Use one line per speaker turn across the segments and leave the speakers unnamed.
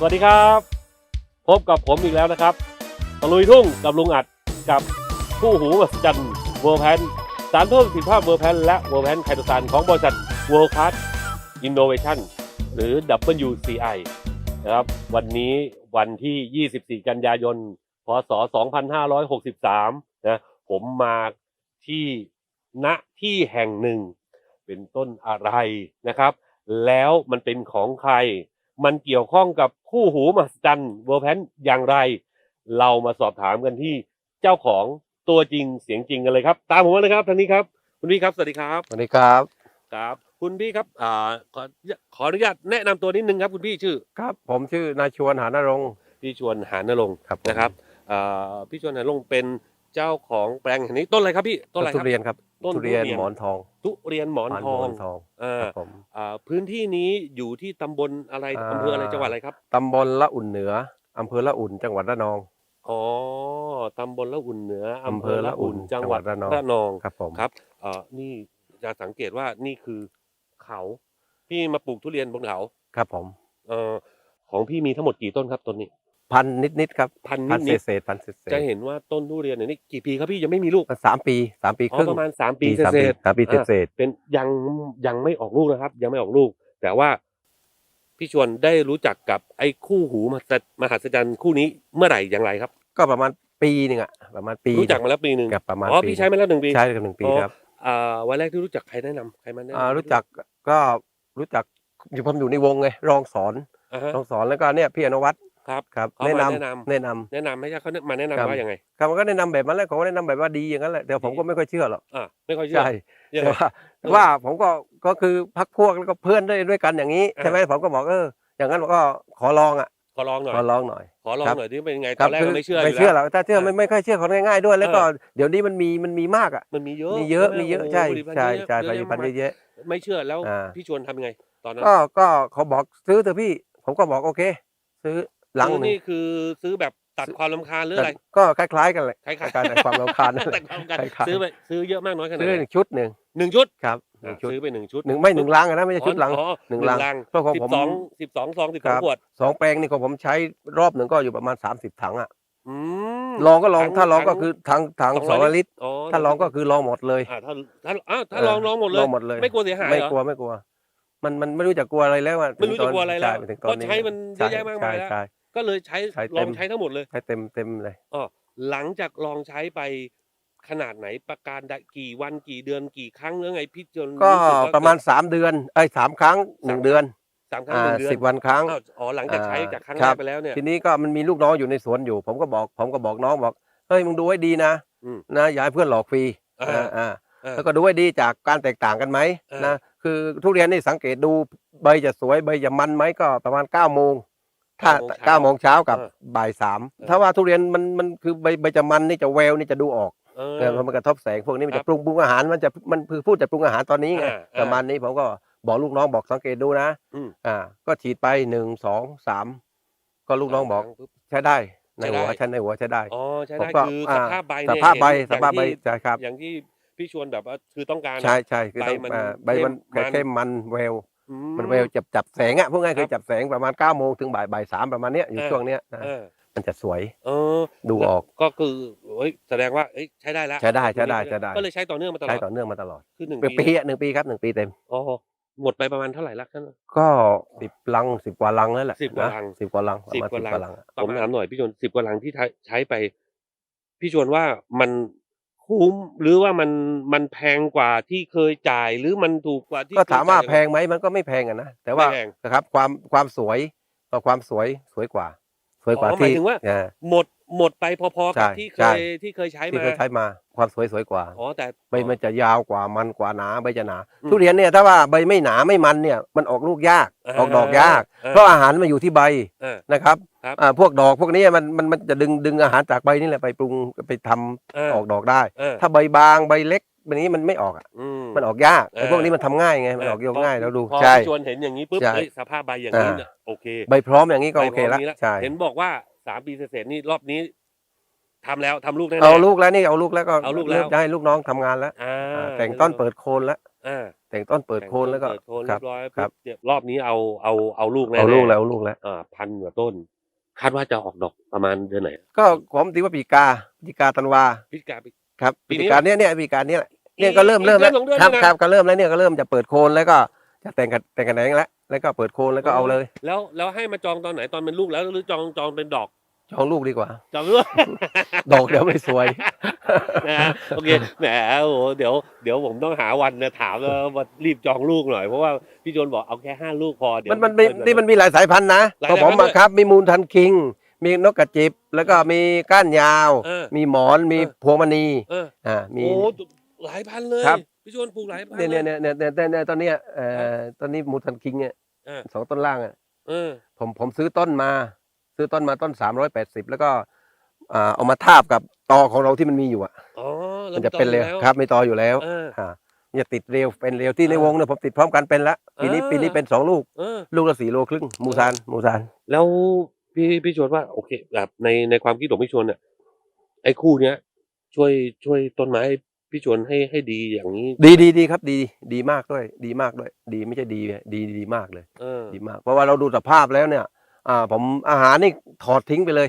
สวัสดีครับ พบกับผมอีกแล้วนะครับตะลุยทุ่งกับลุงอัดกับคู่หูมหัศจรรย์เวิร์แพนสารเพิ่มประสิทธิภาพเวิร์แพนและเวิร์แพนไคโตซานของบริษัท World Class Innovation หรือ WCI นะครับ วันนี้วันที่ 24 กันยายน พศ 2563 นะ ผมมาที่ณที่แห่งหนึ่ง เป็นต้นอะไรนะครับ แล้วมันเป็นของใคร มันเกี่ยวข้องกับคู่หูมหัศจรรย์เวอร์แพนอย่างไร เรามาสอบถามกันที่เจ้าของตัวจริงเสียงจริงกันเลยครับ ตามผมมาเลยครับทางนี้ครับ คุณพี่ครับสวัสดีครับ
สวัสดีครับ
ครับ คุณพี่ครับอ่าขอขออนุญาตแนะนำตัวนิดนึงครับคุณพี่ชื่อ
ครับ ผมชื่อนายชวนหานรงค์
พี่ชวนหานรงค์
ครับผม
นะครับอ่าพี่ชวนหานรงค์เป็นเจ้าของแปลงแห่งนี้ต้นอะไรครับพี่ต้นอะไรค
ทุ
รับ
เรียนครับ
ต้น
ทุเรียน
ทุเรียน
หมอนทอง
ทุเรียนหมอนทอง
ทอง
อ่า
ครับผม
อ่าพื้นที่นี้อยู่ที่ตำบลอะไร
อ่า
อำเภออะไรจังหวัดอะไรครับ
ตำบลละอุ่นเหนืออำเภอละอุ่นจังหวัดระนอง
อ๋อตำบลละอุ่นเหนืออำ
อำ
เภ
เภ
อ
อ
ละ
ละอุ่
อุ่น
น
จังหวัด
จังหวัดระนอง
ระนอง
ครับผม
ครับเอ่อนี่จะสังเกตว่านี่คือเขาพี่มาปลูกทุเรียนบนเขา
ครับผม
เอ่อของพี่มีทั้งหมดกี่ต้นครับต้นนี้
พันนิดนิดๆครับ
พัน
พัน
นิด
เศษๆพันเศษ
ๆจะเห็นว่าต้นทุเรียนเนี่ยนี่กี่ปีครับพี่ยังไม่มีลูก
ๆสามปีสามปี
อ๋
ครึ่
องประมาณสามปี
สาม
เศ
ปี
ษ
สามปี
อ่า
เศษ
ๆเป็นยังยังไม่ออกลูกนะครับ ยังไม่ออกลูก แต่ว่าพี่ชวนได้รู้จักกับไอ้คู่หูมหัศมหัศจรรย์คู่นี้เมื่อไหร่อย่างไรครับ
ๆก็ประมาณปีหนึ่งอะประมาณปี
รู้จักมาแล้วปีหนึ่ง
กับประมาณ
อ๋อ
ปี
พี่ใช้มาแล้วหนึ่งปี
ใช้กันหนึ่งปี
อ๋อ
ครับ
อ่าวันแรกที่รู้จักใครแนะนำใครมาแนะนำ
อ่ารู้จักก็รู้จักอยู่ผมอยู่ในวงไงรองสอน
อ่าฮะ
รองสอนแล้วก็เนี่ยพี่อนุวัฒน์
ครับ
ครับ
เขา
แนะ
มานำแนะนำ
แนะนำ
แนะนำให้เขามาแนะนำ
ครับ
ว่ายังไง
ครับมันก็แนะนำแบบนั้นแหละเขาก็แนะนำแบบว่าดีอย่างนั้นแหละแต่ผมก็ไม่ค่อยเชื่อหรอก
อ่าไม่ค่อยเชื่อ
ใช่
ยัง
แต่
ไง
ว่าแต่ว่าผมก็ก็คือพักพวกแล้วก็เพื่อนด้วยด้วยกันอย่างนี้
อ่า
ใช่ไหมผมก็บอกเอออย่างนั้นก็ขอลองอะ
ขอลองหน่อย
ขอลองหน่อย
ขอลอง
ครับ
หน่อยที่เป็นยังไง
ค
ต
รั
อนแรกก็ไม่เชื่อ
ไม่
ยู่
เชื่อหร
แล้ว
อกถ้าเชื่อไม่ไม่ค่อยเชื่อคนง่ายๆด้วย แล้วก็
เออ
เดี๋ยวนี้มันมีมันมีมากอะ
มันมีเยอะ
มีเยอะ
ใช่ไห
มีเยอะ
โโห
ใช่
ผลิตภัณฑ์
ใช่
เยอะ
ใช่ผ
เย
ลิต
อะ
ภัณฑ์
มาก
เยอะ
ไม่เชื่อแล้ว
อ่า
พี่ชวนทำยังไง ตอนนั้น
ๆก็ก็เขาบอกซื้อเถอะพี่ ผมก็บอกโอเค ซื้อห ลัง
ซื้อ
หนึ่ง
นี่คือซื้อแบบตัดความรำคาญหรืออะไร
ก็คล้ายๆกันแหละ
คล้ายๆ
การตัดความรำคาญนั่นแห
ตั
ละ
ดความรำคาญ
คล้ายๆ
ซื้อไปซื้อเยอะมากน้อยขนาด
ซื้อ
ไห
ห
น
นึ่งชุดหนึ่ง
หนึ่งชุด
ครับหนึ่งชุด
ซื้อไปหนึ่งชุด
หนึ่งไม่หนึ่งลังอะนะไม่ใช่ชุดลัง
อ๋อ
หนึ่ง
ห
ลั
นึ่
ง
งลัง
เพราะของ
สิ
ผ
บ
ม
สองสิบสองซองสิบ
ค
สอง
รับ
ขวด
สองแปลงนี่ของผมใช้รอบหนึ่งก็อยู่ประมาณ 30 ถังอะ
อืม
ลองก็ลอง
ถัง
ถ้าลองก็
ถัง
คือถังถัง
ส
ส
อ
องง
ร้อย
ลิตร
อ๋อ
ถ้าลองก็คือลองหมดเลย
อ่าถ้าถ้าอ้าวถ้า
เออ
ลองลองหมดเลย
ลองหมดเลย
ไม่กลัวเสียหาย
ไม่
เหรอ
กลัวไม่กลัว มันมันไม่รู้จะกลัวอะไรแล้วอะ
ไม่รู้
ถึงตอน
จะกลัวอะไรแล้ว
ใช่ถึงตอนนี้
เพราะใช้มันเยอะแยะมากมายแล้ว
ใช่
ก็เลยใช้
ใช้
ล
เต็
อง
ม
ใช้ทั้งหมดเลย
ใช่เต็มเต็มเลย
อ๋อหลังจากลองใช้ไปขนาดไหนประการใดกี่วันกี่เดือนกี่ครั้งหรือไงพี่จน
ก็
สึว่
ประมาณ 3 เดือนเอ้ยสามครั้งหนึ่งเดือน
สามครั้ง
อ่า
หนึ่งเดือน
สิบวันครั้ง
อ้าวอ๋อหลังจากใช้
อ่า
จากครั้ง
ค
แร
รั
ก
บ
ไปแล้วเนี่ย
ทีนี้ก็มันมีลูกน้องอยู่ในสวนอยู่ ผมก็บอกผมก็บอกน้องบอกเฮ้ยมึงดูให้ดีนะ
อืม
นะอย่าให้เพื่อนหลอกฟรี
อ่า
อ่าอ่า
เออ
แล้วก็ดูให้ดีจากการแตกต่างกันไหม
เออ
นะคือทุเรียนนี่สังเกตดูใบจะสวยใบจะมันไหมก็ประมาณ9ก้าโมง ถ้าเก้าโมงเช้ากับ
เออ
บ่ายสาม
เออ
ถ้าว่าทุเรียนมันมันคือใบใบจะมันนี่จะแววนี่จะดูออก
เออ
เออมันกระทบแสงพวกนี้มัน
ครั
จะ
บ
ปรุงปรุงอาหารมันจะมันคือพูดจะปรุงอาหารตอนนี้ไง
อ่าอ่า
ประมาณนี้ผมก็บอกลูกน้องบอกสังเกตดูนะ
อืม
อ่า ก็ฉีดไปหนึ่งสองสามก็ลูกน้องบอก
ครั้ปุ๊
ใช้ได้ใน
ใช้ได้
หัวใช้ในหัวใช้ได้
อ๋อใช้
ผม
ได้
ก็
คือส
อ่า
ภาพใบ
ส
เนี่ย
ภาพใบ
เห็น
สภาพใบ
อย่งที่
ใช่ครับ
อย่างที่พี่ชวนแบบว่าคือต้องการ
ใช่ใช่คือต้อง
ใบมัน
อ่าใบมัน
เข้มมัน
เข้มมันแวว
อื
มันแววจับจับแสงอะพวกง่าย
ค
คื
รั
อบจับแสงประมาณ9ก้าโมงถึงบ่ายบ่ายสามประมาณเนี้ยอยู่
เออ
ช่วงเนี้ยนะ
เออ
มันจะสวย
เออ
ดูออก
ก็คือเฮ้ยแสดงว่าเอ้ยใช้ได้แล้ว
ใช้ได้ใช้ได้ใช้ได้
ก็เลยใช้ต่อเนื่องมาตลอ
ใช้
ด
ต่อเนื่องมาตลอด
คือหนึ่ง
เป็น
ปี
ปีอะหนึ่งปีครับหนึ่งปีเต็ม
อ๋อหมดไปประมาณเท่าไหร่ละท่าน
ก็สิบลังสิบกว่าลังแล้วแหละ
สิบกว่า
นะ
ลัง
สิบกว่าลังประ
สิบ
มาณ
กว่า
สิบ
ลัง
กว่าลังอะ
ผมถามหน่อยพี่ชวนสิบกว่าลังที่ใช้ใช้ไป พี่ชวนว่ามัน คุ้มหรือว่ามันมันแพงกว่าที่เคยจ่ายหรือมันถูกกว่าที่
ก็ถามว่า
เคยจ่ย
แพงไหมมันก็ไม่แพงอะนะแต่ว่า
ไม่แพง
นะครับความความสวยก็ความสวยสวยกว่าส วยกว่า
อ๋อหมาย
ที่
ถึงว่า
อ่า
หมดหมดไปพอๆ
ใช่
กับที่เค
ใช่
ยที่เคยใช้
ที่
มา
เคยใช้มา ความสวยสวยกว่า
อ๋อแต่
ใบมันจะยาวกว่ามันกว่าหนาใบจะหนา
อืม
ทุเรียนเนี่ยถ้าว่าใบไม่หนาไม่มันเนี่ยมันออกลูกยาก
อ่า
ออกดอกยาก
อ่า
เพราะอาหารมันอยู่ที่ใบ
เออ
นะครับ
ครับ
อ่าพวกดอกพวกนี้มันมันมันจะดึงดึงอาหารจากใบนี่แหละไปปรุงไปทำ
เออ
ออกดอกได้
เออ
ถ้าใบบางใบเล็ก แบบนี้มันไม่ออกอะ
อืม
มันออกยาก
เออ
ไอ้พวกนี้มันทำง่ายไงมันออก
เย
กง่ายแล้วดู
พอ
ใช่
พี่ชวนเห็นอย่างนี้ปุ๊บ
ใช่
เฮ้ยสภาพใบอย่างนี้
อ่า
เนี่ยโอเค
ใบพร้อมอย่างนี้ก็โอเค
ใบพร้
ละ
มนี้
ใช่
เห็นบอกว่าสามปีเศษๆนี่รอบนี้ทำแล้วทำลูกแน่ๆ
เอาลูกแล้วนี่เอาลูกแล้วก็
เอาลูกแล้ว
ริ่มจะให้ลูกน้องทำงานแล้ว
อ่า
อ่าแต่งต้นเปิดโคนแล้ว
อ่า
แต่งต้นเปิดโคนแล้วก็
เปิดโคน
ค
เรี
รั
ยบร้อย
ครับ
ปุ๊บเนี่ยรอบนี้เอาเอาเอาลูกแน่ๆ
เอาลูกแล้วเอาลูกแล้ว
อ่าพันกว่าต้น คาดว่าจะออกดอกประมาณเดือนไหน
ก็ผมตีว่าปีกาปีกาตันวา
พฤศจิกาปี
ครับ
ปี
ปี
นี้
กาเนี้ยเนี่ยปีกาเนี้ยแหละ
อีก
เนี่ยก็เริ่ม
อีก
เริ่มแล้ว
เดือนสองเดือน
ครับ
นี่นะ
ครับก็เริ่มแล้วเนี่ยก็เริ่มจะเปิดโคนแล้วก็จะแต่งกันแต่งกันแหนงแล้วแล้วก็เปิดโคนแล้วก็เอาเลย
แล้วแล้วให้มาจองตอนไหนตอนเป็นลูกแล้วหรือจองจองเป็นดอก
จองลูกดีกว่า
จองด้วย
ดอกเดี๋ยวไม่สวย
นะฮะโอเคแหมโอ้โหเดี๋ยวเดี๋ยวผมต้องหาวันนะถามแล้วว่ารีบจองลูกหน่อยเพราะว่าพี่โจนบอกเอาแค่ห้าลูกพอเดี๋ยว
มันมันมี
เกิ
นี่มันมีหลายสายพันธุ์นะ
หลาย
ของผม
สายพันธุ์ด้
อะ
วย
ครับ มีมูลทันคิง มีนกกระจิบ แล้วก็มีก้านยาว
เออ
มีหมอนมี
เออ
พวงมณี
เออ
อ่ามี
โอ้ หลายพันเลย
ครับ
พี่โจนปลูกหลายพัน
เนี่ยเนี่ย
ล
เนี่ยเนี่ยเนี่ยเนี่ยตอนเนี้ยเอ่อตอนนี้มูลทันคิงเนี่ย
เออ
สองต้นล่างอะ
เออ
ผมผมซื้อต้นมา ซื้อต้นมาต้นสามร้อยแปดสิบแล้วก็อ่าเอามาทาบกับตอของเราที่มันมีอยู่อะ
อ๋อแล้
มั
วน
จะเป็นเร็ว
ต่ออยู่แล้
ครับไม่ตออยู่แล้ว
เออ
อ่ามันจะติดเร็วเป็นเร็วที่ใน
เออ
วงเนี่ยผมติดพร้อมกันเป็นละปีนี้
เออ
ปีนี้เป็นสองลูก
เออ
ลูกละสี่โลครึ่งมูซานมูซาน
แล้วพี่พี่ชวนว่าโอเคแบบในในความคิดของพี่ชวนเนี่ยไอ้คู่เนี้ยช่วยช่วยต้นไม้ พี่ชวนให้ให้ดีอย่างนี้
ดีดีดีครับ ดีดีมากด้วย ดีมากด้วย ดีไม่ใช่ดีดีดีมากเลย
เออ
ดีมาก เพราะว่าเราดูสภาพแล้วเนี่ย อ่า ผมอาหารนี่ถอดทิ้งไปเลย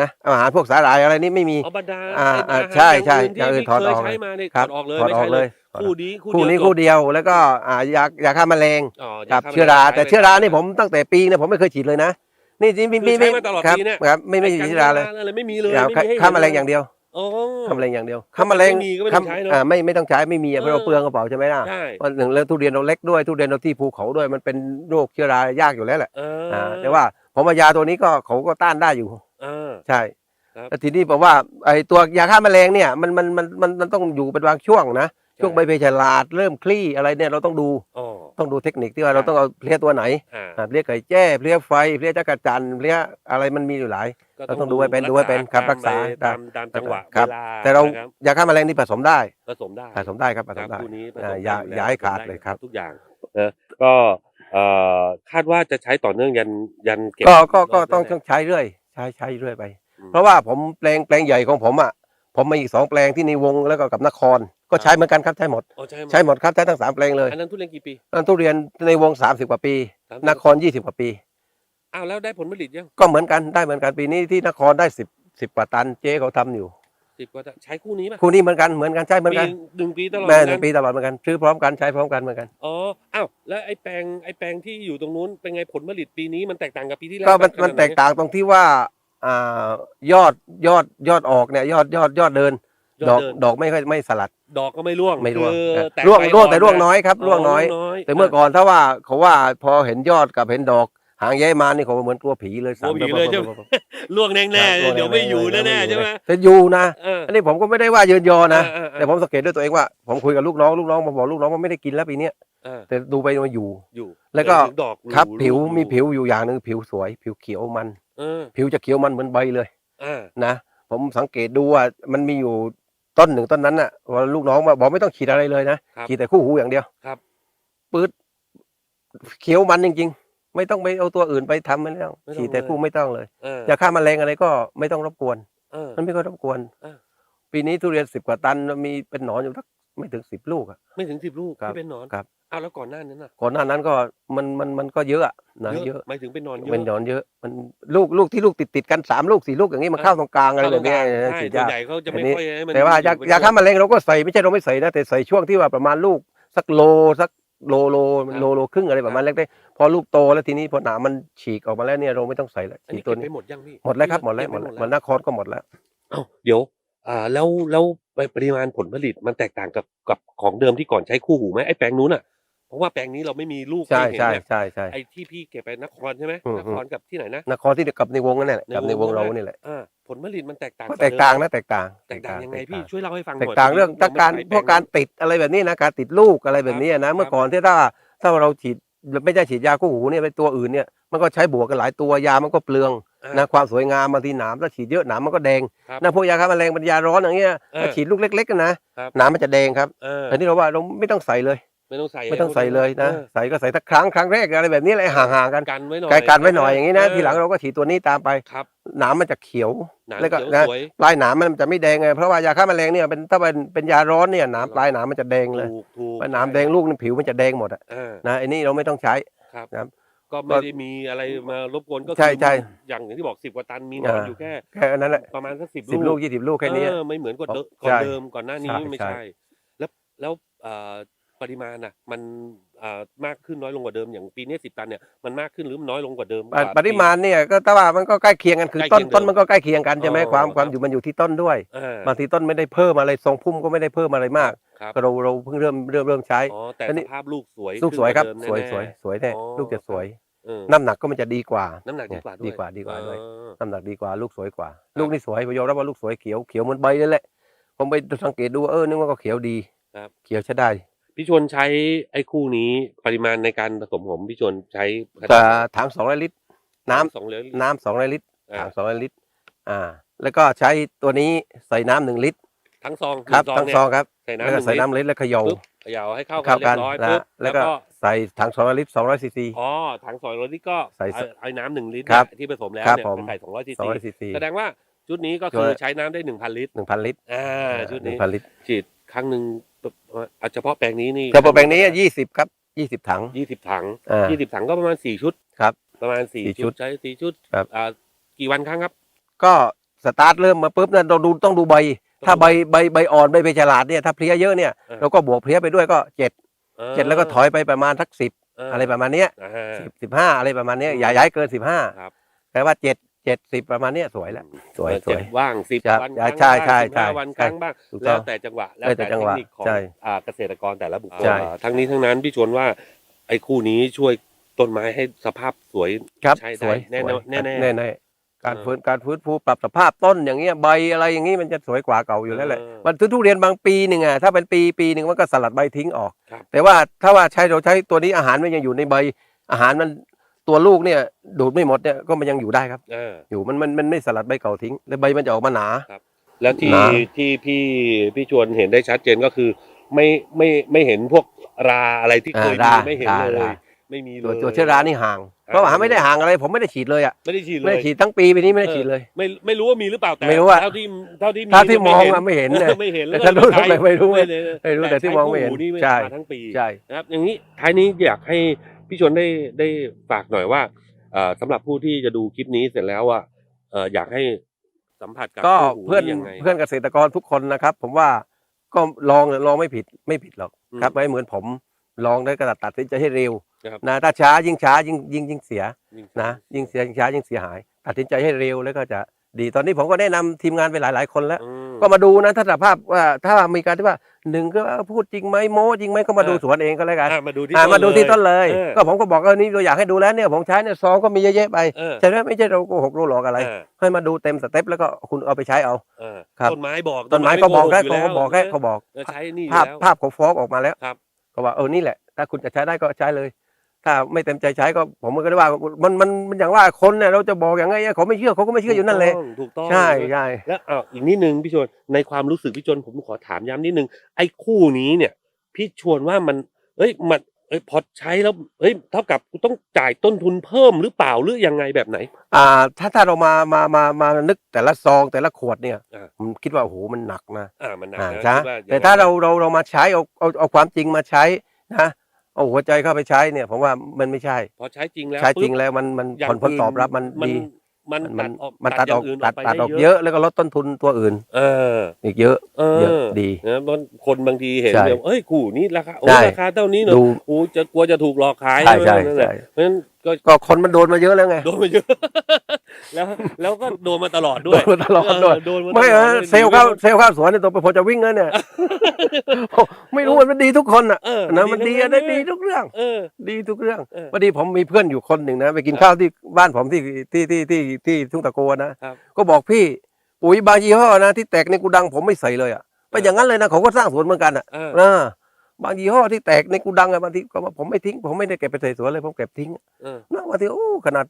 นะอาหารพวกสาหร่ายอะไรนี่ไม่มี
เอาบรรดา
อ่า
ไอ้
อ่า
อาหาร
ใช่ใช่
อย่าง
อย่างอื่
อื่น
น
ที่
ถอด
เค
อยอก
ใช้มาเนี่ย
ครับ
ถอดออกเลย
ถอด
ไม่
ออ
ใช่
ก
เล
เลยย
คู่นี้
คู่นี้
เดียว
คู่เดียวแล้วก็อ่ายายาฆ่าแมลง
อ๋อ
กับ
ยาฆ่า
เชื้อรา
แมลง
แต่
ใช้
เชื้อรานี่
ไป
ผมตั้งแต่ปีเนี่ยผมไม่เคยฉีดเลยนะนี่จริง
คือ
มี
ใช้มาตลอด
ครับ
ปีเนี่ย
ครับไม่ไม่ฉีดเชื้อราเลย
อะไรไม่มีเลย
อย่าง
ไม่มีให้
ฆ่าแมลง
เห็น
อย่างเดียว
โอ้
ฆ่าแมลงอย่างเดียวฆ่าแมลง
ไม่มีก็ไม่ต้องใช้เนอะ
อ่าไม่ไม่ต้องใช้ไม่มีอะเพราะเรา
เออ
เปลืองกระเป๋าใช่ไหมล่ะ
ใช่
วันหนึ่งแล้วทุเรียนเราเล็กด้วยทุเรียนเราที่ภูเขาด้วยมันเป็นโรคเชื้อรายากอยู่แล้วแหละ
เออ
อ่าแต่ว่าผมเอายาตัวนี้ก็เขาก็ต้านได้อยู่
เออ
ใช่
ครับ
แล้วทีนี้บอกว่าไอ้ตัวยาฆ่าแมลงเนี่ยมันมันมันมันมันต้องอยู่เป็นบางช่วงนะช่วงใบเพฉลาดเริ่มคลี่อะไรเนี่ยเราต้องดู
อ๋อ
ต้องดูเทคนิคที่ว่าเรา
ใช่
ต้องเอาเพลี้ยตัวไหน
อ่า
อ่าเพลี้ยไก่แจ้เพลี้ยไฟเพลี้ยจักรจันทร์เพลี้ยอะไรมันมีอยู่หลาย
ก็
เราต้องดูให้เป็นดูให้เป็นครับรักษา
ตามตามจังหวะ
ครับ
เวลา
แต่เรา
นะครับ
ยาฆ่าแมลงนี่ผสมได้
ผสมได้
ผสมได้ครับผ
ค
ส
รั
ม
บ
ได้
คู่นี้ผสม
อ่า
ได้
อย่า
แล้ว
อย่าให้ขาด
ผสม
เลยครับ
ทุกอย่างนะก็เอ่อคาดว่าจะใช้ต่อเนื่องยันยันเก็บ
ก็ก็ก็
รบ
ต้อง
แรก
ใช้เรื่อย ใช้ใช้เรื่อยไป
อืม
เพราะว่าผมแปลงแปลงใหญ่ของผมอะ ผมมีอีกสองแปลงที่ในวงแล้วก็กับนคร ก็ใช้เหมือนกันครับใช้หมด
อ๋อใช่ไหม
ใช้หมดครับใช้ทั้งสามแปลงเลย
อันนั้นทุเรียนกี่ปี
นั่นทุเรียนในวงสามสิบกว่าปี
สามสิบ
นครยี่สิบกว่าปี
อ้าวแล้วได้ผลผลิตยัง
ก็เหมือนกันได้เหมือนกันปีนี้ที่นครได้สิบสิบกว่าตันเจ๊เขาทำอยู่
สิบกว่าใช้คู่นี้ป่ะ
คู่นี้เหมือนกันเหมือนกันใช้เหมือนกัน
ปีหนึ่งปีตลอด
แม่
เห
ห
มื
นึ่
อน
ง
กัน
ปีตลอดเหมือนกันซื้อพร้อมกันใช้พร้อมกันเหมือนกัน
อ๋ออ้าวแล้วไอ้แปลงไอ้แปลงที่อยู่ตรงนู้นเป็นไงผลผลิตปีนี้มันแตกต่างกับปีที่แล้ว
ก็มัน
ขนาด
มัน
ไห
แตกต่างตรงที่ว่า อ่ายอดยอดยอดออกเนี่ยยอดยอดยอดเดิน
ย
ด
อ
อ
ด
ก
เดิน
ดอกไม่ค่อยไม่สลัด
ดอกก็ไม่ร่วง
ไม่ร่วง
คือ
เออ
แตก
ร่วง
ใบ
ร่วงแต่
อ่อน
ร่วง
นะ
น้อยครับร่วงน้อย แต่เมื่อก่อนถ้าว่าเขาว่าพอเห็นยอดกับเห็นดอกหางแย้มานี่เขาเหมือนตัวผีเลย
กลัวผีเลยใช่ไหม ร่วงแน่
ครับ
ๆเดี๋ยวไม่อยู่แน่ๆใช่ไหม
แต่อยู่นะ
เออ
อันนี้ผมก็ไม่ได้ว่าเยินยอนะ
เออเออเออ
แต่ผมสังเกตด้วยตัวเองว่าผมคุยกับลูกน้องลูกน้องมาบอกลูกน้องว่าไม่ได้กินแล้วปีเนี้ย
เออ
แต่ดูไปมันอยู่
อยู่
แล้วก็
เห็นดอก
ครับ
รู
ผิว
รู
มีผิวอยู่อย่างหนึ่งผิวสวย ผิวเขียวมัน
เออ
ผิวจะเขียวมันเหมือนใบเลย
อ่า
นะผมสังเกตดูว่ามันมีอยู่ต้นหนึ่งต้นนั้นน่ะว่าลูกน้องมาบอกไม่ต้องฉีดอะไรเลยนะครับฉีดแต่คู่หูอย่างเดียว
ครับ
ปื๊ดเขียวมันจริง ๆ ไม่ต้องไปเอาตัวอื่นไปทำไม่ต้อง
ไม่ต้อง
ฉีดแต่
เลย
คู่ไม่ต้องเลย
เออ
ยาฆ่าแมลงอะไรก็ไม่ต้องรบกวน
เออ
มันไม่ค่อยรบกวน
อ่า
ปีนี้ทุเรียนสิบกว่าตันมีเป็นหนอนอยู่สักไม่ถึงสิบลูกอะ
ไม่ถึงสิบลูก
ครับ
ที่เป็นหนอน
ครับ
อ้าวแล้วก่อนหน้านั้นน่ะ
ก่อนหน้านั้นก็มันมันมันก็เยอะอะนะเยอะ
หมายถึงเป็นหนอนเยอะ
เป็นหนอนเยอะ มันลูกลูกที่ลูกติดติดๆกันสามลูกสี่ลูกอย่างนี้มันเข้าตรงกลางอะไรแบบเนี้ย
ใช่
ฉีด
ส่วน
ยา
ใหญ่เขาจะไม่
อันนี้
ค่อยให้มัน
แต่ว่ายา
เป็น
ยาฆ่า
พวก
แมลงเราก็ใส่ไม่ใช่เราไม่ใส่นะแต่ใส่ช่วงที่ว่าประมาณลูกสักโลสักโลโล
ครับ
โลโลครึ่งอะไรประมาณ
ครับ
เล็กๆพอลูกโตแล้วทีนี้พอหนามมันฉีกออกมาแล้วเนี่ยเราไม่ต้องใส่แล้ว
อัน
ฉี
นี้
ดตัว
เก็บ
นี้
ไปหมดยังพี่
หมดแล้วครับหมดแล้ว
เก็
หมด
ไป
แล้วเหมือนนครก็หมดแล้ว
เอ้าเดี๋ยวอ่าแล้วแล้วปริมาณผลผลิตมันแตกต่างกับกับของเดิมที่ก่อนใช้คู่หูไหมไอ้แปลงนู้นอะ เพราะว่าแปลงนี้เราไม่มีลูก
ใช่
ห้เห็น
ใช่
เนี่ย
ใช่ใช่
ไอ้ที่พี่เก็บไปนครใช่ไหม
อืม
นครกับที่ไหนนะ
นครที่กับในวงนั่นแหละ
ใน
กับในวง
วง
เรา
นะ
นี่แหละ
อ่าผลผลิตมันแตกต่าง
ก็
บ
แตกต่าง
เดิม
นะแตกต่าง
แตกต่างยังไง
แต
พี่
ต่าง
ช่วยเล่าให้ฟังห
แต
น่
ก
อย
ต่างเรื่อง
พ
ถ้าการ
ไม่
พวกการติดอะไรแบบนี้นะการติดลูกอะไรแบบนี้นะเมื่อก่อนที่ถ้าถ้าเราฉีดไม่ได้ฉีดยาคู่หูเนี่ยไปตัวอื่นเนี่ยมันก็ใช้บวกกันหลายตัวยามันก็เปลือง
อ่า
นะความสวยงามบางทีหนามถ้าฉีดเยอะหนามมันก็แดง
ครับ
นะพวกยาฆ่าแมลงเป็นยาร้อนอย่างเงี้ย
เออ
ถ้าฉีดลูกเล็กๆกันนะครับหนามมันจะแดงครับ
เออ
แต่นี่เราว่าเราไม่ต้องใส่เลย
ไม่ต้องใส่
ไม่ต้องใส่เลยนะ
ออ
ใส่ก็ใส่สักครั้งครั้งแรกอะไรแบบนี้เลยห่างๆกัน
กันไว้หน่อย
ไกลกันไว้หน่อยอย่างนี้นะ
เที
หลังเราก็ฉีดตัวนี้ตามไป
ครับ
หนามมันจะเขียว
หนัง
แล้วก็
เขียว
นะ
สวย
ปลายหนามมันจะไม่แดงไงเพราะว่ายาฆ่าแมลงเนี่ยเป็นถ้าเป็นเป็นยาร้อนเนี่ยหนามปลายหนามมันจะแดงเลย
ถูกถูก
ปลายหนามแดงลูกนี่ผิวมันจะแดงหมดอะ
อ่า
นะไอ้นี่เราไม่ต้องใช้
ครับ
ครับ
ก็ไม่ได้มีอะไรมารบกวนก็คือ
ใช่ใช่
อย่างอย่างที่บอกสิบกว่าตันมีหนอน
อ่า
อยู่แค่
แค่นั้นแหละ
ประมาณสักสิบ
สิบลูกยี่สิบลูกแค่นี้
เออไม่เหมือนกว่าเดิม
ใช่
ก่อนเดิมก่อนหน้านี้
ใช่
ไม่
ใช่
ใช่ แล้วแล้วเอ่อ ปริมาณน่ะมันเอ่อมากขึ้นน้อยลงกว่าเดิมอย่างปีนี้สิบตันเนี่ยมันมากขึ้นหรือน้อยลงกว่าเดิม
ปริปริมาณเนี่ยก็แต่ว่ามันก็ใกล้เคียงกันคือ
ใกล้
ต้น
เคียง
ต้นมันก็ใกล้เคียงกันใช่ไหม
อ๋อ
ความ
ครับ
ความอยู่มันอยู่ที่ต้นด้วย
อ่า
บางทีต้นไม่ได้เพิ่มอะไรทรงพุ่มก็ไม่ได้เพิ่มอะไรมาก
ครับ
ก็เราเราเพิ่งเริ่มเริ่มเริ่มใช้
อ๋อแต่
อันนี้
สภาพลูกสวย
ลูกสวยครับ
ขึ้น
สวย
กาเดิม
สวย
แน่ๆ
สวยแน่
อ๋อ
ลูกจะสวย
เออ
น้ำหนักก็มันจะดีกว่า
น้ำหนักดีกว่าด้วย
ดีกว่าดีกว่าด้วย
เออ
น้ำหนักดีกว่าลูกสวยกว่าลูกนี่สวยผมยอมรับว่าลูกสวยเขียวเขียวเหมือนใบเลยแหละผมไปสังเกตดูว่าเออนึกว่าก็เขียวดี
ครับ
เขียวใช้ได้
พี่ชวนใช้ไอ้คู่นี้ปริมาณในการผสมผมพี่ชวนใช้
แต่ถังสองร้อยลิตร น้ำ
สองเหลือ
น้ำสองร้อยลิตร
อ่า
ถังสองร้อยลิตร อ่า แล้วก็ใช้ตัวนี้ใส่น้ำหนึ่งลิตร
ทั้งซอง
ครับ
หนึ่
ทั้ง
เนี่ย
ซองครับ
ใส่
แล้ว
น้ำห
ก็
นึ่ง
ใส่
ลิตร
น้ำลิตรแล้วเขย่า
ปุ๊บเขย่าให้เข้ากั
เข้าน
เรี
กั
ย
น
บร้อย
นะ
ปุ๊บ
แล้วก็ใส่ถังสองร้อยลิตรสองร้อยซีซี
อ๋อถังสองร้อยลิตรก็
ใส่
เอาเอาน้ำหนึ่งลิตร
ครับ
เนี่ยที่ผสมแล้ว
ครับ
เนี่ย
ผม
ไปใส่สองร้อยซี
สอง
ซี
ร้อยซีซี
แสดงว่าชุดนี้ก็
ช่
คือ
วย
ใช้น้ำได้หนึ่งพันลิตร
หนึ่งพันลิตร
อ่าชุด
หนึ่
นี้
งพันลิตร
ฉีดครั้งหนึ่ง เอาเฉพาะแปลงนี้นี่
กระปุกแบงนี้ยี่สิบครับยี่สิบถัง
ยี่สิบถัง
อ่า
ยี่สิบถังก็ประมาณสี่ชุด
ครับ
ประมาณสี่
สี่ชุ
ชุ
ด
ดใช้สี่ชุด
ครับ
อ่ากี่วันครั้งครับ
ก็สตาร์ทเริ่มมาปุ๊บนะเราดูต้องดูใบ ถ้าใบใบใบอ่อนใบเพฉลาดเนี่ยถ้าเพลี้ยเยอะเนี่ย
เออ
เราก็บวกเพลี้ยไปด้วยก็เจ็ดเจ็ดแล้วก็ถอยไปประมาณสักสิบอะไรประมาณเนี้ย
อ่า
สิบสิบห้าอะไรประมาณเนี้ย
อืม
อย่าย้ายเกินสิบห้า
ครับ
แต่ว่าเจ็ด เจ็ดสิบประมาณเนี้ยสวยแล้วสวย
เออ
สวย
เจ็ดว่างสิบ
ครับ
วันครั้ง
ใช่ใช่
บ้าง
ใช่
15วัน
ใช่
ครั้งบ้าง
ถูกต้
แล้
อ
ว
ง
แต่จังหวะแล้ว
แล้วแต่
แต่
จั
เท
ง
ค
หวะ
นิคของ
ใช่
อ่าเกษตรกรแต่ละบุคคล
ใช่
อ่าทั้งนี้ทั้งนั้นพี่ชวนว่าไอ้คู่นี้ช่วยต้นไม้ให้สภาพสวย
ครับ
ใช่
สวย
ได้แน่นอน
สวย
แน่ๆ
แน่แน่การ
เออ
ฟื้นการฟื้นฟูปรับสภาพต้นอย่างเงี้ยใบอะไรอย่างงี้มันจะสวยกว่าเก่าอยู่แล้วแหละ
เออ
มันทุเรียนบางปีหนึ่งอะถ้าเป็นปีปีหนึ่งมันก็สลัดใบทิ้งออก
ครับ
แต่ว่าถ้าว่าใช้เราใช้ตัวนี้อาหารมันยังอยู่ในใบอาหารมัน ตัวลูกเนี่ยดูดไม่หมดเนี่ยก็มันยังอยู่ได้ครับ
เออ
อยู่มันมันมันไม่สลัดใบเก่าทิ้งแล้วใบมันจะออกมาหนา
แล้วที่
นะ
ที่พี่พี่ชวนเห็นได้ชัดเจนก็คือ ไม่ไม่ไม่เห็นพวกราอะไรที่เคย
อ่า
มี
รา
ไม่เห็น
รา
เลย
รา
ไม่มีเล
ตัวย ตัวเชื้อรานี่ห่าง
อ่า
เพราะว่าไม่ได้ห่างอะไร ผมไม่ได้ฉีดเลยอะ
ไม่ได้ฉีดเลย
ไม่ได้ฉีดทั้งปีปีนี้ไม่ได้ฉีดเลย
ไม่ไม่รู้ว่ามีหรือเปล่าแต่
ไม่รู้อะ
เท่าที่เท่าที่มี
ถ้าที่มอง
เห็น
อะไม่เห็นเลย
ไม่เห็น
แต่ถ้ารู้
ใช้
ทำไมไม่รู้
ไม่เลย
ไม่รู้แต่ที่มองไม่เห็น
ใช้คู่หูนี่
ใช่
มาทั้งปี
ใช่
นะครับอย่างนี้ท้ายนี้อยากให้ พี่ชวนได้ได้ฝากหน่อยว่าเอ่อสำหรับผู้ที่จะดูคลิปนี้เสร็จแล้วว่าเอ่ออยากให้สัมผัสกับ
ก็
คู่หู
เพื่อน
ยังไง
เพื่อนเกษตรกรทุกคนนะครับ ผมว่าก็ลองลองไม่ผิดไม่ผิดหรอก
อืม
ครับไม่เหมือนผมลองได้ก็ตัดสินใจให้เร็ว
นะครับ
นะถ้าช้ายิ่งช้ายิ่งยิ่งยิ่งเสีย
ยิ่ง
นะยิ่งเสียยิ่งช้ายิ่งเสียหาย ตัดสินใจให้เร็วแล้วก็จะดีตอนนี้ผมก็แนะนำทีมงานไปหลาย ๆ คนแล้ว
อืม
ก็มาดูนะถ้าสภาพว่าถ้ามีการที่ว่า หนึ่งก็พูดจริงไหมโม้จริงไหมก็มาดู
เออ
สวนเองก็แล้วกัน
อะมาดูที่
อ่ามาดูที่ต้นเลย
ออ
ก็ผมก็บอกเออนี่ตัวอย่างให้ดูแล้วเนี่ยผมใช้เนี่ยซองก็มีเยอะแยะไป
เออ
ใช่ไหมไม่ใช่เราโกหกเราหลอกอะไร
เออ
ให้มาดูเต็มสเต็ปแล้วก็คุณเอาไปใช้เอา
เออ
ครับ
ต้นไม้บอก
ต้นไม้ก็บอกได้
โห
เขา
ยู่
ก็บอกแค่
เเขา
บอก
เออใช้นี่อยู่
ภาพ
แล้ว
ภาพเขาฟ้องออกมาแล้ว
ครับ
ก็ว่าเออนี่แหละ ถ้าคุณจะใช้ได้ก็ใช้เลย ถ้าไม่เต็มใจใช้ก็ผมก็ได้ว่ามันมันมันอย่างว่าคนเนี่ยเราจะบอกอย่างไงเขาไม่เชื่อเขาก็ไม่เชื่ออยู่นั่นแหละ
ถูกต้อง
ใช่
ถูกต้อง
ใช่
แล้วอ้าวอีกนิดนึงพี่ชวนในความรู้สึกพี่ชวนผมขอถามย้ำนิดนึงไอ้คู่นี้เนี่ย พี่ชวนว่ามันเอ้ยมันเอ้ยพอใช้แล้วเอ้ยเท่ากับกูต้องจ่ายต้นทุนเพิ่มหรือเปล่าหรือยังไงแบบไหน
อ่า ถ้าถ้าเรามามามามานึกแต่ละซองแต่ละขวดเนี่ย
อ่า
ผมคิดว่าโอ้โหมันหนักนะ
อ่ามันหนัก
อ่า
นะ
ใช่
คิดว่อย่ง
แต่ถ้าเราเราเรามาใช้เอาเอาเอาความจริงมาใช้นะ เอาหัวใจเข้าไปใช้เนี่ยผมว่ามันไม่ใช่
พอใช้จริงแล้ว
ใช้จริง
ปุ๊บ
แล้วมันมัน
ย่าง
ผลผลตอบรับมัน
มัน
ดี
มัน
มั
ตั
น
ดออก
มันตัดออก
ย่างอื่น
ตัด
ไป
ตัด
ได้
ออกเยอะแล้วก็ลดต้นทุนตัวอื่น
เออ
อีกเยอะ
เอ
เยอะ
อ
ดี
นะบางคนบางทีเห็น
ใช่
เดี๋ยวเอ้ยคู่นี้ราคาโอ้
ใช่
ราคาเท่านี้เนอะ
ดู
โอ้จะกลัวจะถูกหลอกขาย
ใช่ใช่
นั่นแหละ
ใช่
เพราะฉะนั้น ก็
ก็คนมันโดนมาเยอะแล้วไง
โดนมาเยอะ แล้ว แล้วก็โดนมาตลอดด้วย
โดนมาตลอดด้วย
เโดนมาตลอด
ไม่เออ
ด้วย
เซลล์ข้าวเซลล์ข้าวสวนเนี่ยตัวผมจะวิ่งแล้วเนี่ย ไม่รู้มันดีทุกคนอะ
เออ
นะมันดี
ทั้
อะ
ง
ได้
นั้น
ดี
เลย
ทุกเรื่อง
เออ
ดีทุกเรื่อง
เออ
พอดีผมมีเพื่อนอยู่คนหนึ่งนะ ไปกิน
ครับ
ข้าวที่บ้านผมที่ที่ที่ที่ที่ทุ่งตะโกนะ ครับ ก็บอกพี่ปุ๋ยบางยี่ห้อนะที่แตกในกูดังผมไม่ใส่เลยอะไปอย่างนั้นเลยนะเขาก็สร้างสวนเหมือนกันอะ
เออ
นะ บางยี่ห้อที่แตกในกูดังอะบางทีก็ว่าผมไม่ทิ้ง ผมไม่ได้เก็บไปใส่สวนเลยผมเก็บทิ้ง
เออ
นะบางทีโอ้ขนาด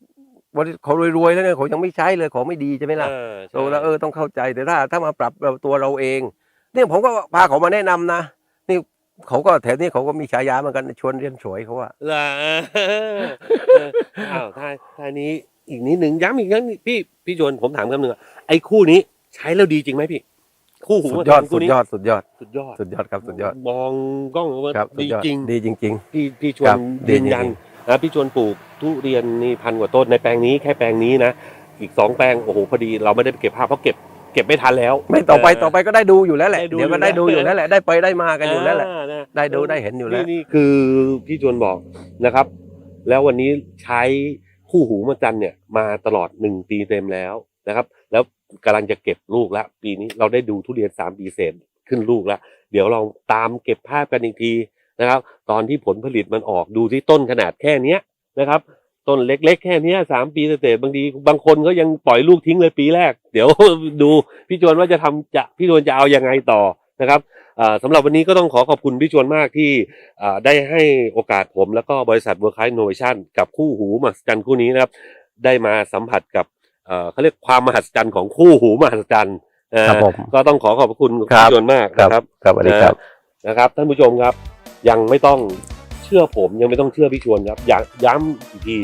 วันที่เขารวยๆแล้วเนี่ยเขายังไม่ใช้เลยของไม่ดีใช่ไหมล่ะ
เออใช่
เราแล้วเออต้องเข้าใจแต่ถ้า ถ้ามาปรับเราตัวเราเองเนี่ยผมก็พาเขามาแนะนำนะนี่เขาก็แถวนี้เขาก็มีฉายาเหมือนกันชวนเรียนสวยเขาว่า
เหรอเอออ้าวท้ายท้ายนี้อีกนิดหนึ่งย้ำอีกครั้งพี่พี่ชวนผมถามคำหนึ่งอะไอ้คู่นี้ใช้แล้วดีจริงไหมพี่ คู่หู
สุดยอด
คู่
สุด
นี้
ยอด สุดยอด
สุดยอด
สุดยอดครับ สุดยอด
มองกล้องว่า
ครับสุ
ดี
ดยอด
จริง
ดีจริง
พี่พี่ชว
ครั
น
บดี
ยืนยัน
จริง
นะพี่ชวนปลูกทุเรียนนี่พันกว่าต้นในแปลงนี้แค่แปลงนี้นะ อีกสองแปลงโอ้โหพอดีเราไม่ได้ไปเก็บภาพเพราะเก็บเก็บไม่ทันแล้ว
ๆ ไม่ต่อไปต่อไปก็ได้ดูอยู่แล้วแหละ
ได้ดู
เดี๋ยวก็
อยู่แล้ว
ได้ดูอยู่แล้วแหละได้ไปได้มากันอยู่แล้วแหละา
นะ
ได้ดูได้เห็นอยู่แล้ว
นี่นี่คือพี่ชวนบอกนะครับ แล้ววันนี้ใช้คู่หูมาจันเนี่ยมาตลอดหนึ่งปีเต็มแล้วนะครับ แล้ว กำลังจะเก็บลูกแล้วปีนี้เราได้ดูทุเรียนสามปีเศษขึ้นลูกแล้ว เดี๋ยวเราตามเก็บภาพกันอีกทีนะครับ ตอนที่ผลผลิตมันออกดูที่ต้นขนาดแค่เนี้ยนะครับต้นเล็ก ๆ แค่นี้สามปีเศษบางทีบางคนก็ยังปล่อยลูกทิ้งเลยปีแรก เดี๋ยวดูพี่จวนว่าจะทำจะพี่จวนจะเอายังไงต่อนะครับอ่าสำหรับวันนี้ก็ต้องขอขอบคุณพี่จวนมากที่ได้ให้โอกาสผม แล้วก็บริษัทเวิร์คไคโนเวชั่นกับคู่หูมหัศจรรคู่นี้นะครับ ได้มาสัมผัสกับ เอ่อเขาเรียกความมหัศจรรย์ของคู่หูมหัศจรรย์เอ่อ
ครับผม
ก็ต้องขอขอบพระคุณ
ครับ
พี่จวนมากนะครับ
ครับสวัสดีครับ
นะครับ ท่านผู้ชมครับ ยังไม่ต้องเชื่อผมยังไม่ต้องเชื่อพี่ชวนครับอยากย้ำอีกที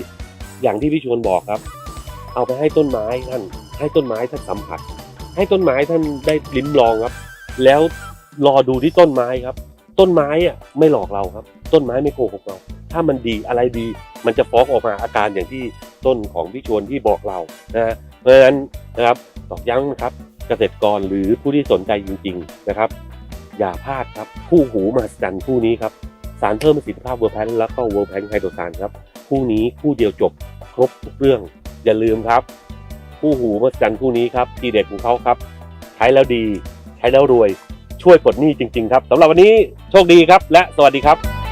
อย่างที่พี่ชวนบอกครับ เอาไปให้ต้นไม้ท่าน ให้ต้นไม้ท่านสัมผัส ให้ต้นไม้ท่านได้ลิ้มลองครับ แล้วรอดูที่ต้นไม้ครับ ต้นไม้อะไม่หลอกเราครับ ต้นไม้ไม่โกหกเรา ถ้ามันดีอะไรดีมันจะฟ้องออกมาอาการอย่างที่ต้นของพี่ชวนที่บอกเรานะฮะเพราะฉะนั้นนะครับตอกย้ำนะครับเกษตรกรหรือผู้ที่สนใจจริง ๆนะครับ อย่าพลาดครับคู่หูมหัศจรรย์คู่นี้ครับสารเพิ่มประสิทธิภาพเวอร์แพนแล้วก็เวอร์แพนไฮโดรซานครับคู่นี้คู่เดียวจบครบทุกเรื่อง อย่าลืมครับ คู่หูมหัศจรรย์คู่นี้ครับทีเด็ดของเขาครับ ใช้แล้วดี ใช้แล้วรวยช่วยปลดหนี้จริง ๆ ครับสำหรับวันนี้โชคดีครับ และสวัสดีครับ